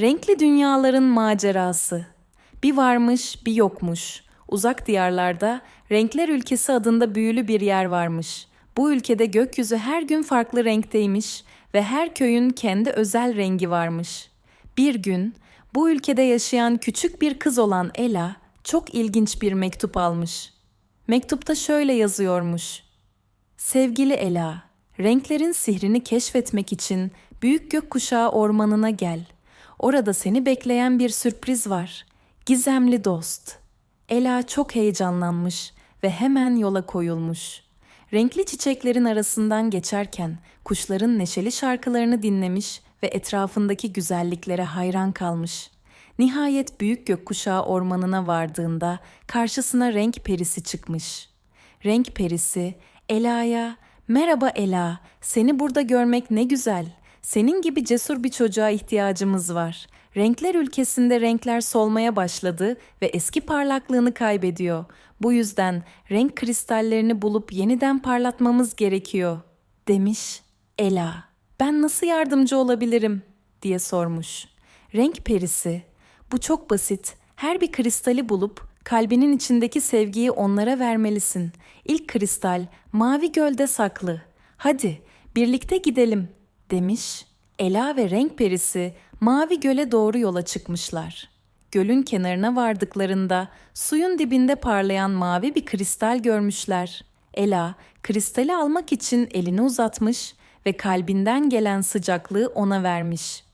Renkli dünyaların macerası. Bir varmış, bir yokmuş. Uzak diyarlarda Renkler Ülkesi adında büyülü bir yer varmış. Bu ülkede gökyüzü her gün farklı renkteymiş ve her köyün kendi özel rengi varmış. Bir gün bu ülkede yaşayan küçük bir kız olan Ela çok ilginç bir mektup almış. Mektupta şöyle yazıyormuş. Sevgili Ela, renklerin sihrini keşfetmek için Büyük Gökkuşağı Ormanı'na gel. Orada seni bekleyen bir sürpriz var. Gizemli dost. Ela çok heyecanlanmış ve hemen yola koyulmuş. Renkli çiçeklerin arasından geçerken kuşların neşeli şarkılarını dinlemiş ve etrafındaki güzelliklere hayran kalmış. Nihayet büyük gökkuşağı ormanına vardığında karşısına renk perisi çıkmış. Renk perisi Ela'ya "Merhaba Ela, seni burada görmek ne güzel. Senin gibi cesur bir çocuğa ihtiyacımız var. Renkler ülkesinde renkler solmaya başladı ve eski parlaklığını kaybediyor. Bu yüzden renk kristallerini bulup yeniden parlatmamız gerekiyor." demiş. Ela, "Ben nasıl yardımcı olabilirim?" diye sormuş. Renk perisi, "Bu çok basit. Her bir kristali bulup kalbinin içindeki sevgiyi onlara vermelisin. İlk kristal mavi gölde saklı. Hadi birlikte gidelim." Demiş. Ela ve renk perisi mavi göle doğru yola çıkmışlar. Gölün kenarına vardıklarında suyun dibinde parlayan mavi bir kristal görmüşler. Ela kristali almak için elini uzatmış ve kalbinden gelen sıcaklığı ona vermiş.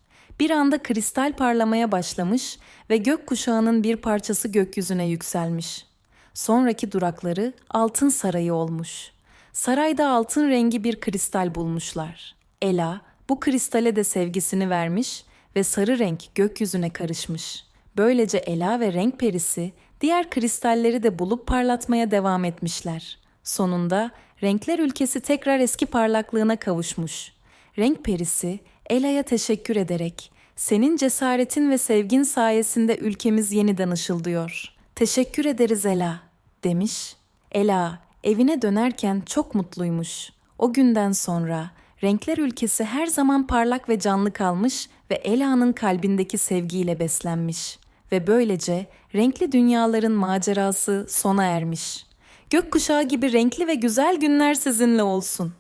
Bir anda kristal parlamaya başlamış ve gökkuşağının bir parçası gökyüzüne yükselmiş. Sonraki durakları Altın Sarayı olmuş. Sarayda altın rengi bir kristal bulmuşlar. Ela bu kristale de sevgisini vermiş ve sarı renk gökyüzüne karışmış. Böylece Ela ve renk perisi diğer kristalleri de bulup parlatmaya devam etmişler. Sonunda renkler ülkesi tekrar eski parlaklığına kavuşmuş. Renk perisi Ela'ya teşekkür ederek senin cesaretin ve sevgin sayesinde ülkemiz yeniden ışıldıyor. Teşekkür ederiz Ela demiş. Ela evine dönerken çok mutluymuş. O günden sonra renkler ülkesi her zaman parlak ve canlı kalmış ve Ela'nın kalbindeki sevgiyle beslenmiş ve böylece renkli dünyaların macerası sona ermiş. Gökkuşağı gibi renkli ve güzel günler sizinle olsun.